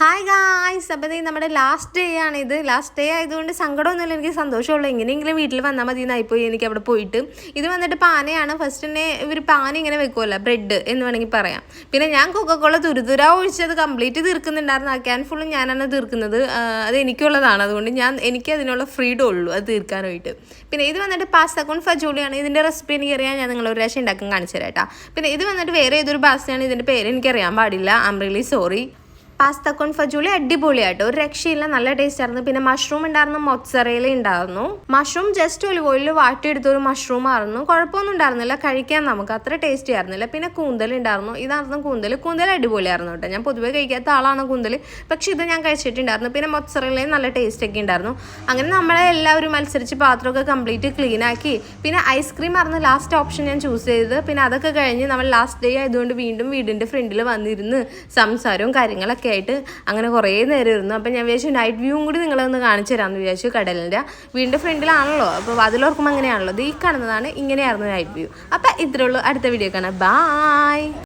Hi guys അപ്പോൾ നമ്മുടെ last day ആണ് ഇത്. ലാസ്റ്റ് ഡേ ആയതുകൊണ്ട് സങ്കടമൊന്നുമില്ല എനിക്ക് സന്തോഷമുള്ളൂ. എങ്ങനെയെങ്കിലും വീട്ടിൽ വന്നാൽ മതി എന്നായിപ്പോയി എനിക്ക് അവിടെ പോയിട്ട്. ഇത് വന്നിട്ട് പാനയാണ്. ഫസ്റ്റ് തന്നെ ഇവർ പാന ഇങ്ങനെ വെക്കുമല്ലോ ബ്രെഡ് എന്ന് വേണമെങ്കിൽ പറയാം. പിന്നെ ഞാൻ കൊക്കക്കോള തുരുതുര ഒഴിച്ചത് കംപ്ലീറ്റ് തീർക്കുന്നുണ്ടായിരുന്നു. ആ ക്യാൻ ഫുള്ളും ഞാനാണ് തീർക്കുന്നത്. അത് എനിക്കുള്ളതാണ്. അതുകൊണ്ട് ഞാൻ എനിക്ക് അതിനുള്ള ഫ്രീഡം ഉള്ളൂ അത് തീർക്കാനായിട്ട്. പിന്നെ ഇത് വന്നിട്ട് പാസ്തക്കോൺ ഫജോളിയാണ് ഇതിന്റെ റെസിപ്പി എനിക്കറിയാം. ഞാൻ നിങ്ങൾ ഒരു പ്രാവശ്യം ഉണ്ടാക്കാൻ കാണിച്ചു തരാം പിന്നെ ഇത് വന്നിട്ട് വേറെ ഏതൊരു പാസ്തയാണ് ഇതിന്റെ പേര് എനിക്കറിയാൻ പാടില്ല. ആം റിയലി സോറി പാസ്ത കോൺ ഫജൂളി അടിപൊളിയായിട്ട് ഒരു രക്ഷയില്ല നല്ല ടേസ്റ്റ് ആയിരുന്നു. പിന്നെ മഷ്റൂം ഉണ്ടായിരുന്നു മൊത്സറയില ഉണ്ടായിരുന്നു. മഷ്റൂം ജസ്റ്റ് ഒലിവ് ഓയിലിൽ വാട്ടിയെടുത്ത ഒരു മഷ്റൂം ആയിരുന്നു. കുഴപ്പമൊന്നും ഉണ്ടായിരുന്നില്ല കഴിക്കാൻ നമുക്ക്. അത്ര ടേസ്റ്റി ആയിരുന്നില്ല. പിന്നെ കൂന്തൽ ഉണ്ടായിരുന്നു. ഇതായിരുന്നു കൂന്തൽ. കൂന്തൽ അടിപൊളിയായിരുന്നു കേട്ടോ. ഞാൻ പൊതുവേ കഴിക്കാത്ത ആളാണ് കൂന്തൽ. പക്ഷെ ഇത് ഞാൻ കഴിച്ചിട്ടുണ്ടായിരുന്നു. പിന്നെ മൊത്സറയിലയും നല്ല ടേസ്റ്റ് ഒക്കെ ഉണ്ടായിരുന്നു. അങ്ങനെ നമ്മളെ എല്ലാവരും മത്സരിച്ച് പാത്രമൊക്കെ കംപ്ലീറ്റ് ക്ലീൻ ആക്കി. പിന്നെ ഐസ്ക്രീം ആയിരുന്നു ലാസ്റ്റ് ഓപ്ഷൻ ഞാൻ ചൂസ് ചെയ്തത്. പിന്നെ അതൊക്കെ കഴിഞ്ഞ് നമ്മൾ ലാസ്റ്റ് ഡേ ആയതുകൊണ്ട് വീണ്ടും വീടിന്റെ ഫ്രണ്ടിൽ വന്നിരുന്ന് സംസാരവും കാര്യങ്ങളൊക്കെ ആയിട്ട് അങ്ങനെ കുറേ നേരം ഇരുന്നു. അപ്പം ഞാൻ വിചാരിച്ചു നൈറ്റ് വ്യൂവും കൂടി നിങ്ങളൊന്ന് കാണിച്ചു തരാമെന്ന് വിചാരിച്ചു കടലിന്റെ വീടിന്റെ ഫ്രണ്ടിലാണല്ലോ. അപ്പോൾ അതിലോർക്കുമ്പോൾ അങ്ങനെയാണല്ലോ. ഇത് ഈ കാണുന്നതാണ് ഇങ്ങനെയായിരുന്നു നൈറ്റ് വ്യൂ അപ്പം ഇത്രയുള്ളൂ അടുത്ത വീഡിയോ കാണാം. ബായ്